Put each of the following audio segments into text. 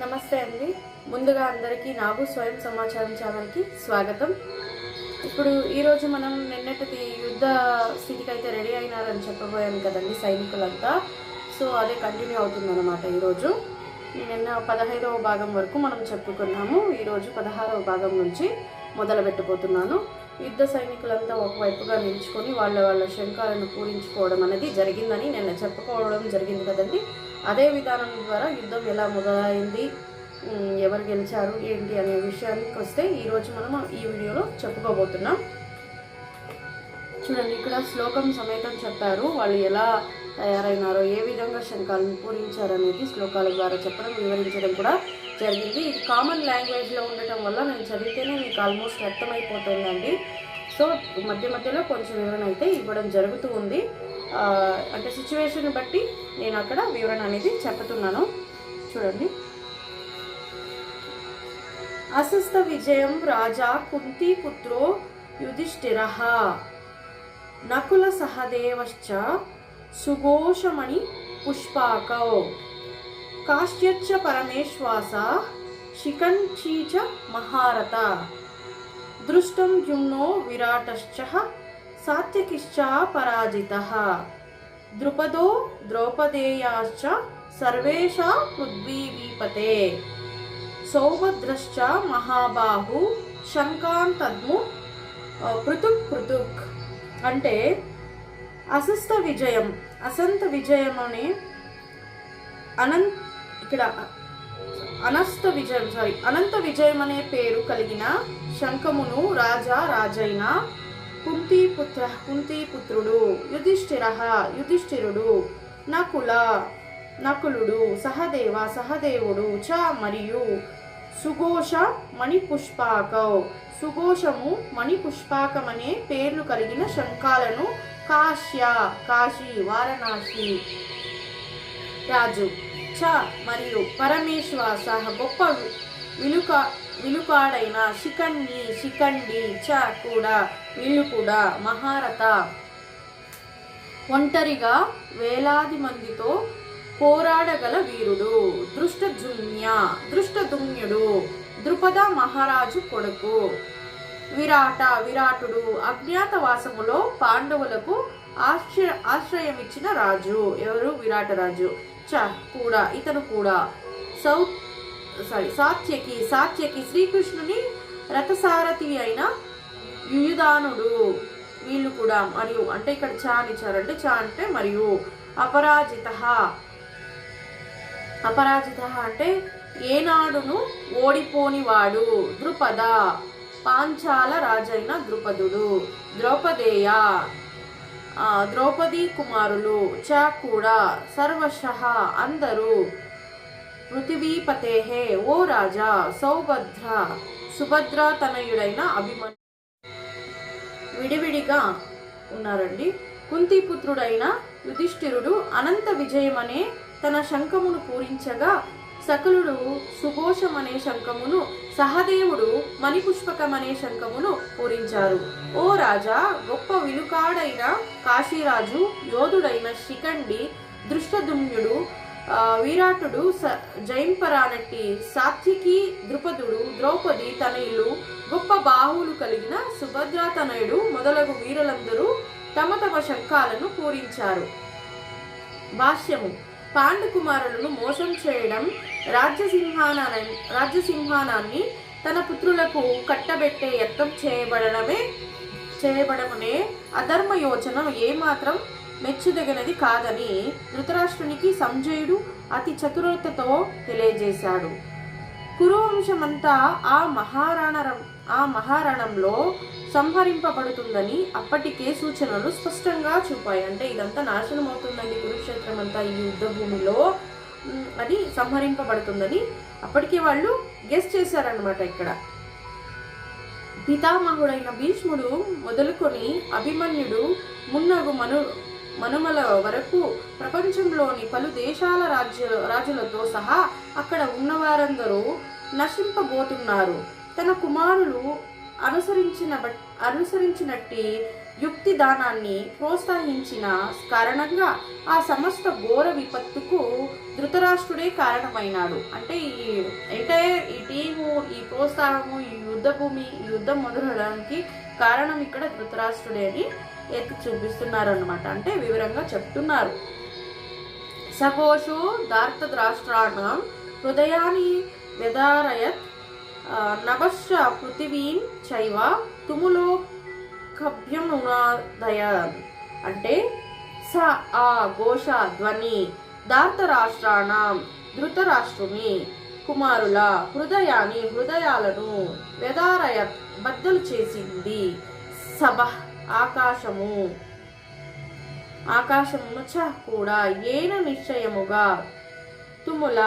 నమస్తే అండి. ముందుగా అందరికీ నాగు స్వయం సమాచారం ఛానల్కి స్వాగతం. ఇప్పుడు ఈరోజు మనం నిన్నటిది యుద్ధ స్థితికి అయితే రెడీ అయినారని చెప్పబోయాను కదండి సైనికులంతా. సో అదే కంటిన్యూ అవుతుందన్నమాట ఈరోజు నిన్న పదహైదవ భాగం వరకు మనం చెప్పుకున్నాము. ఈరోజు పదహారవ భాగం నుంచి మొదలు పెట్టబోతున్నాను యుద్ధ సైనికులంతా ఒకవైపుగా నిలుచుకొని వాళ్ళ వాళ్ళ శంఖాలను పూరించుకోవడం అనేది జరిగిందని నిన్న చెప్పుకోవడం జరిగింది కదండి. అదే విధానం ద్వారా యుద్ధం ఎలా మొదలైంది ఎవరు గెలిచారు ఏంటి అనే విషయానికి వస్తే ఈరోజు మనం ఈ వీడియోలో చెప్పుకోబోతున్నాం. చూడండి ఇక్కడ శ్లోకం సమేతం చెప్పారు. వాళ్ళు ఎలా తయారైనారో ఏ విధంగా శంఖాలను పూరించారనేది శ్లోకాల ద్వారా చెప్పడం వివరించడం కూడా జరిగింది. ఇది కామన్ లాంగ్వేజ్లో ఉండటం వల్ల నేను చదివితేనే మీకు ఆల్మోస్ట్ అర్థమైపోతుందండి. సో మధ్య మధ్యలో కొంచెం వివరణ అయితే ఇవ్వడం జరుగుతూ ఉంది. అంటే సిచ్యువేషన్ బట్టి నేను అక్కడ వివరణ అనేది చెప్తున్నాను. చూడండి. అస్వస్థ విజయం రాజా కుంతీపుత్రో యుధిష్ఠిర నకుల సహదేవశ్చ సుఘోషమణి పుష్పాకౌ కాశ్యచ్చ పరమేశ్వాస శికంచీచ మహారత దృష్టం జుమ్నో విరాటశ్చ సాత్యకిశ్చ పరాజిత ద్రుపదో ద్రౌపదేయాశ్చ సర్వేషా పృథ్వీవీపతే సౌభద్రశ్చ మహాబాహు శంకాంతద్ము ఆ, పృథుక్ పృథుక్ అంటే అసస్త విజయం అసంత విజయం అని అనంత్ ఇక్కడ అనస్త విజయం సారీ అనంత విజయం అనే పేరు కలిగిన శంఖమును రాజా రాజైన కుంతీపుత్ర కుంతీపుత్రుడు యుధిష్ఠిర యుధిష్ఠిరుడు నకుల నకులుడు సహదేవ సహదేవుడు చ మరియు సుఘోష మణిపుష్పాకౌ. సుఘోషము మణిపుష్పాకమనే పేర్లు కలిగిన శంఖాలను కాశ్య కాశీ వారణాసి రాజు. చ మరియు పరమేశ్వాస గొప్ప విలుక విలుకాడైన శిఖండి శిఖండి చ కూడా వీళ్ళు కూడా మహారథ. ఒంటరిగా వేలాది మందితో పోరాడగల వీరుడు దృష్టజున్య దృష్టదుమ్యుడు ద్రుపద మహారాజు కొడుకు. విరాట విరాటుడు అజ్ఞాతవాసములో పాండవులకు ఆశ్రయ ఆశ్రయమిచ్చిన రాజు. ఎవరు? విరాటరాజు చ కూడా ఇతను కూడా. సౌ సారీ సాత్యకి సాత్యకి శ్రీకృష్ణుని రథసారథి అయిన యుయుధానుడు. వీళ్ళు కూడా మరియు అంటే ఇక్కడ చా అని ఇచ్చారంటే చా అంటే మరియు అపరాజిత. అపరాజిత అంటే ఏనాడును ఓడిపోనివాడు ద్రుపద పాంచాల రాజైన ద్రుపదుడు ద్రౌపదేయ ద్రౌపదీ ద్రౌపది కుమారులు చ కూడా సర్వశ అందరూ. పృథివీపతేహే ఓ రాజా! సౌభద్ర! సుభద్ర తనయుడైన అభిమన్యు విడివిడిగా ఉన్నారండి. కుంతిపుత్రుడైన యుధిష్ఠిరుడు అనంత విజయమనే తన శంఖమును పూరించగా సకలుడు సుఘోషమనే అనే శంఖమును సహదేవుడు మణిపుష్పకమనే శంఖమును పూరించారు. ఓ రాజా! గొప్ప విలుకాడైన కాశీరాజు యోధుడైన శిఖండి దృష్టదుమ్యుడు విరాటుడు స జయంపరానట్టి సాత్వికి ద్రుపదుడు ద్రౌపది తనయులు గొప్ప బాహువులు కలిగిన సుభద్రా తనయుడు మొదలగు వీరులందరూ తమ తమ శంఖాలను పూరించారు. భాష్యము. పాండుకుమారులను మోసం చేయడం రాజ్యసింహానా రాజ్యసింహానాన్ని తన పుత్రులకు కట్టబెట్టే యత్నం చేయబడడమే చేయబడమనే అధర్మ యోచన ఏమాత్రం మెచ్చుదగినది కాదని ధృతరాష్ట్రునికి సంజయుడు అతి చతురతతో తెలియజేశాడు. కురువంశమంతా ఆ మహారాణరం ఆ మహారణంలో సంహరింపబడుతుందని అప్పటికే సూచనలు స్పష్టంగా చూపాయి. అంటే ఇదంతా నాశనం అవుతుందండి కురుక్షేత్రం అంతా ఈ యుద్ధ భూమిలో అది సంహరింపబడుతుందని అప్పటికే వాళ్ళు గెస్ చేశారనమాట ఇక్కడ. పితామహుడైన భీష్ముడు మొదలుకొని అభిమన్యుడు మున్నగు మను మనుమల వరకు ప్రపంచంలోని పలు దేశాల రాజ్య రాజులతో సహా అక్కడ ఉన్నవారందరూ నశింపబోతున్నారు. తన కుమారులు అనుసరించిన అనుసరించినట్టి యుక్తి దానాన్ని ప్రోత్సహించిన కారణంగా ఆ సమస్త ఘోర విపత్తుకు ధృతరాష్ట్రుడే కారణమైనాడు. అంటే ఈ ఎంటైర్ ఈ టీము ఈ ప్రోత్సాహము ఈ యుద్ధ భూమి ఈ యుద్ధం మొదలవడానికి కారణం ఇక్కడ ధృతరాష్ట్రుడే అని ఎత్తి చూపిస్తున్నారు అనమాట అంటే వివరంగా చెప్తున్నారు. సఘోషో దార్తద్రాష్ట్రాణం హృదయాన్ని వ్యదారయత్ ఆ, నభశ్చ పృథివీం చైవ తుములో కభ్యమునాదయ. అంటే స ఆ ఘోష ధ్వని దార్తరాష్ట్రాణం ధృతరాష్ట్రుని కుమారుల హృదయాన్ని హృదయాలను వ్యదారయత్ బద్దలు చేసింది సభ. ఆకాశము. ఆకాశమును చ కూడా ఏన నిశ్చయముగా. తుముల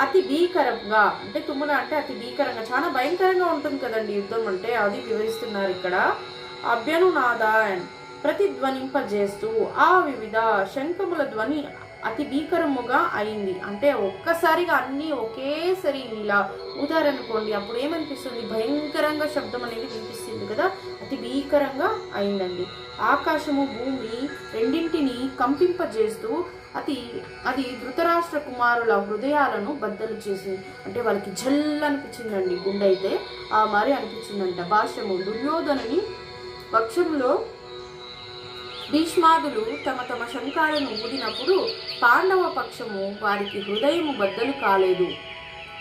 అతి భీకరంగా అంటే తుముల అంటే అతి భీకరంగా చాలా భయంకరంగా ఉంటుంది కదండి యుద్ధం అంటే అది వివరిస్తున్నారు ఇక్కడ. అభ్యనునాదాన్ ప్రతిధ్వనింపజేస్తూ ఆ వివిధ శంఖముల ధ్వని అతి భీకరముగా అయింది. అంటే ఒక్కసారిగా అన్నీ ఒకేసారి ఇలా ఉదాహరణకోండి అప్పుడు ఏమనిపిస్తుంది? భయంకరంగా శబ్దం అనేది వినిపిస్తుంది కదా. అతి భీకరంగా అయిందండి. ఆకాశము భూమి రెండింటిని కంపింపజేస్తూ అతి అది ధృతరాష్ట్ర కుమారుల హృదయాలను బద్దలు చేసింది. అంటే వాళ్ళకి జల్ అనిపించిందండి గుండె అయితే ఆ మరి అనిపించిందంట. భాష్యము దుర్యోధనుని పక్షంలో భీష్మాదులు తమ తమ శంఖాలను ఊదినప్పుడు పాండవ పక్షము వారికి హృదయము బద్దలు కాలేదు.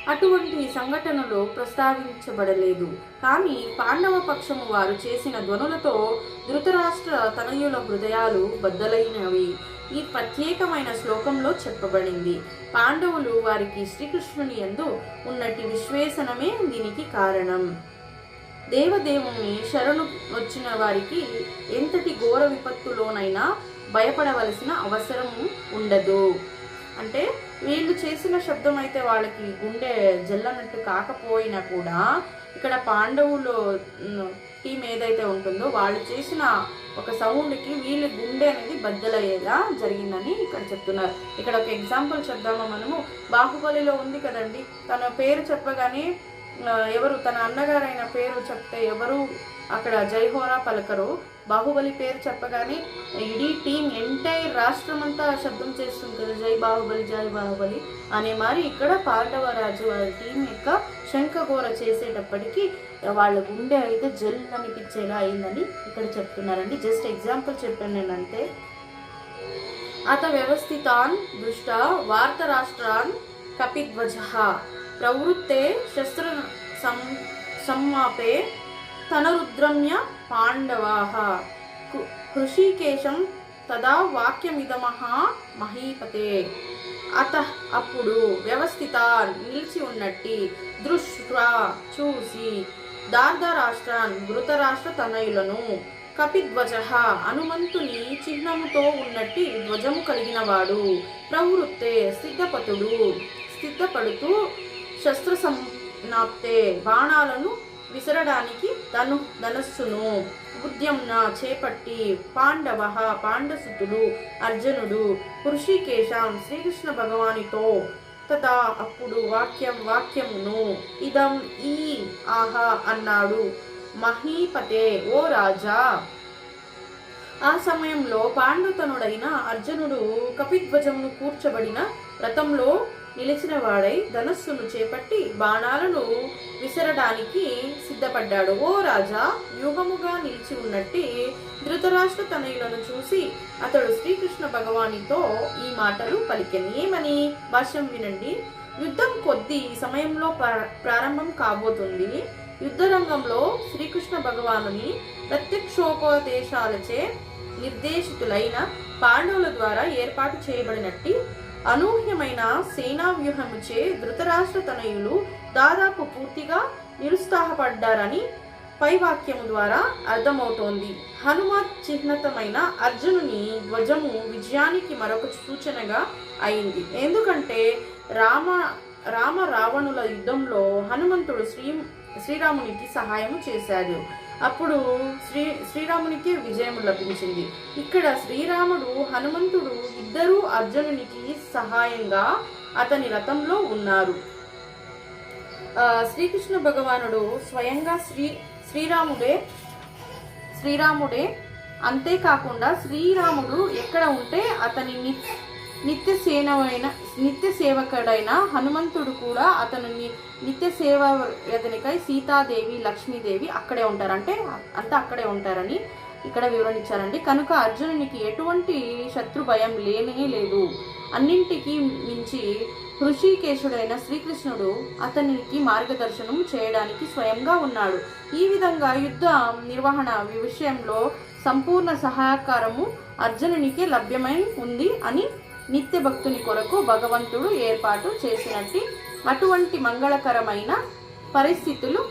అటువంటి సంఘటనలు ప్రస్తావించబడలేదు. కానీ పాండవ పక్షము వారు చేసిన ధ్వనులతో ధృతరాష్ట్ర తనయుల హృదయాలు బద్దలైనవి. ఈ ప్రత్యేకమైన శ్లోకంలో చెప్పబడింది. పాండవులు వారికి శ్రీకృష్ణుని యందు ఉన్నటి విశ్వేషణమే దీనికి కారణం. దేవదేవుని శరణు వచ్చిన వారికి ఎంతటి ఘోర విపత్తులోనైనా భయపడవలసిన అవసరం ఉండదు. అంటే వీళ్ళు చేసిన శబ్దం అయితే వాళ్ళకి గుండె జల్లనట్టు కాకపోయినా కూడా ఇక్కడ పాండవులు టీం ఏదైతే ఉంటుందో వాళ్ళు చేసిన ఒక సౌండ్కి వీళ్ళ గుండె అనేది బద్దలయ్యేలా జరిగిందని ఇక్కడ చెప్తున్నారు. ఇక్కడ ఒక ఎగ్జాంపుల్ చెప్దామా మనము? బాహుబలిలో ఉంది కదండి. తన పేరు చెప్పగానే ఎవరు తన అన్నగారైన పేరు చెప్తే ఎవరు అక్కడ జైహోరా పలకరు? బాహుబలి పేరు చెప్పగానే ఇడీ టీం ఎంటైర్ రాష్ట్రం అంతా శబ్దం చేస్తుంది కదా జై బాహుబలి జై బాహుబలి అనే మరి ఇక్కడ పాండవరాజు వారి టీం యొక్క శంఖఘోర చేసేటప్పటికి వాళ్ళ గుండె అయితే జల్ అనిపించేలా అయిందని ఇక్కడ చెప్తున్నారండి. జస్ట్ ఎగ్జాంపుల్ చెప్పాను నేను అంతే. అత వ్యవస్థితాన్ దృష్ట వార్తరాష్ట్రాన్ కపిధ్వజ ప్రవృత్తే శస్త్ర సం సమ్మాపే తనరుద్రమ్య పాండవాః. హృషికేశం తదా వాక్యమిదమహ మహీపతే. అత అప్పుడు వ్యవస్థిత నిలిచి ఉన్నట్టి దృష్ట్రా చూసి దార్ధరాష్ట్రాన్ ధృతరాష్ట్ర తనయులను కపిధ్వజ హనుమంతుని చిహ్నముతో ఉన్నట్టి ధ్వజము కలిగినవాడు ప్రవృత్తే సిద్ధపతుడు. సిద్ధపడుతూ శస్త్ర సంనాప్తే బాణాలను విసరడానికి ధను ధనస్సును ఉద్యమ్న చేపట్టి పాండవ పాండసుతుడు అర్జునుడు హృషికేశం శ్రీకృష్ణ భగవానితో తదా అప్పుడు వాక్యం వాక్యమును ఇదం ఈ ఆహా అన్నాడు. మహీపతే ఓ రాజా! ఆ సమయంలో పాండుతనుడైన అర్జునుడు కపిధ్వజమును కూర్చబడిన రథంలో నిలిచిన వాడై ధనస్సును చేపట్టి బాణాలను విసరడానికి సిద్ధపడ్డాడు. ఓ రాజా వ్యూహముగా నిలిచి ఉన్నట్టి ధృతరాష్ట్ర తనయులను చూసి అతడు శ్రీకృష్ణ భగవానితో ఈ మాటలు పలికెను ఏమని భాష్యం వినండి. యుద్ధం కొద్ది సమయంలో ప్రారంభం కాబోతుంది. యుద్ధ రంగంలో శ్రీకృష్ణ భగవానుని ప్రత్యక్షోపదేశాలచే నిర్దేశితులైన పాండవుల ద్వారా ఏర్పాటు చేయబడినట్టి అనూహ్యమైన సేనా వ్యూహముచే ధృతరాష్ట్ర తనయులు దాదాపు పూర్తిగా నిరుత్సాహపడ్డారని పైవాక్యము ద్వారా అర్థమవుతోంది. హనుమత్ చిహ్నతమైన అర్జునుని ధ్వజము విజయానికి మరొక సూచనగా అయింది. ఎందుకంటే రామ రామ రావణుల యుద్ధంలో హనుమంతుడు శ్రీ శ్రీరామునికి సహాయం చేశాడు. అప్పుడు శ్రీ శ్రీరామునికి విజయం లభించింది. ఇక్కడ శ్రీరాముడు హనుమంతుడు ఇద్దరూ అర్జునునికి సహాయంగా అతని రథంలో ఉన్నారు. శ్రీకృష్ణ భగవానుడు స్వయంగా శ్రీ శ్రీరాముడే శ్రీరాముడే అంతేకాకుండా శ్రీరాముడు ఎక్కడ ఉంటే అతనిని నిత్య సేనమైన నిత్య సేవకుడైన హనుమంతుడు కూడా అతను నిత్య సేవ ఎదనికై సీతాదేవి లక్ష్మీదేవి అక్కడే ఉంటారు. అంటే అంతా అక్కడే ఉంటారని ఇక్కడ వివరణ ఇచ్చారండి కనుక అర్జునునికి ఎటువంటి శత్రు భయం లేనే లేదు. అన్నింటికి మించి హృషికేశుడైన శ్రీకృష్ణుడు అతనికి మార్గదర్శనం చేయడానికి స్వయంగా ఉన్నాడు. ఈ విధంగా యుద్ధ నిర్వహణ విషయంలో సంపూర్ణ సహకారము అర్జునునికి లభ్యమై ఉంది అని నిత్య భక్తుని కొరకు భగవంతుడు ఏర్పాటు చేసినట్టు అటువంటి మంగళకరమైన పరిస్థితులు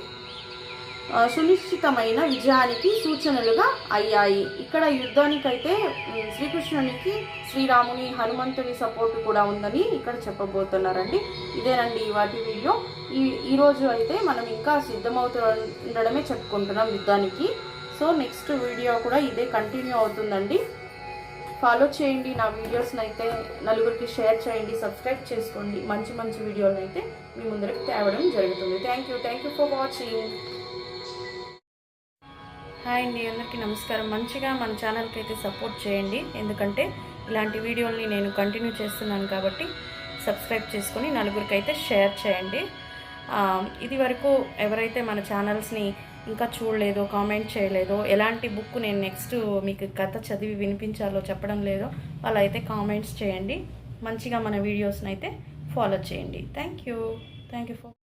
సునిశ్చితమైన విజయానికి సూచనలుగా అయ్యాయి. ఇక్కడ యుద్ధానికైతే శ్రీకృష్ణునికి శ్రీరాముని హనుమంతుని సపోర్ట్ కూడా ఉందని ఇక్కడ చెప్పబోతున్నారండి. ఇదేనండి వాటి వీడియో. ఈ ఈరోజు అయితే మనం ఇంకా సిద్ధమవుతూ ఉండడమే చెప్పుకుంటున్నాం యుద్ధానికి. సో నెక్స్ట్ వీడియో కూడా ఇదే కంటిన్యూ అవుతుందండి. ఫాలో చేయండి నా వీడియోస్ని అయితే నలుగురికి షేర్ చేయండి సబ్స్క్రైబ్ చేసుకోండి. మంచి మంచి వీడియోలను అయితే మీ ముందరకు తేవడం జరుగుతుంది. Thank you thank you for watching hi అండి అందరికీ నమస్కారం. మంచిగా మన ఛానల్కి అయితే సపోర్ట్ చేయండి. ఎందుకంటే ఇలాంటి వీడియోల్ని నేను కంటిన్యూ చేస్తున్నాను కాబట్టి సబ్స్క్రైబ్ చేసుకొని నలుగురికి అయితే షేర్ చేయండి. ఇది వరకు ఎవరైతే మన ఛానల్స్ని ఇంకా చూడలేదో కామెంట్ చేయలేదో. ఎలాంటి బుక్ నేను నెక్స్ట్ మీకు కథ చదివి వినిపించాలో చెప్పడం లేదో. వాళ్ళైతే కామెంట్స్ చేయండి. మంచిగా మన వీడియోస్ని అయితే ఫాలో చేయండి. Thank you thank you for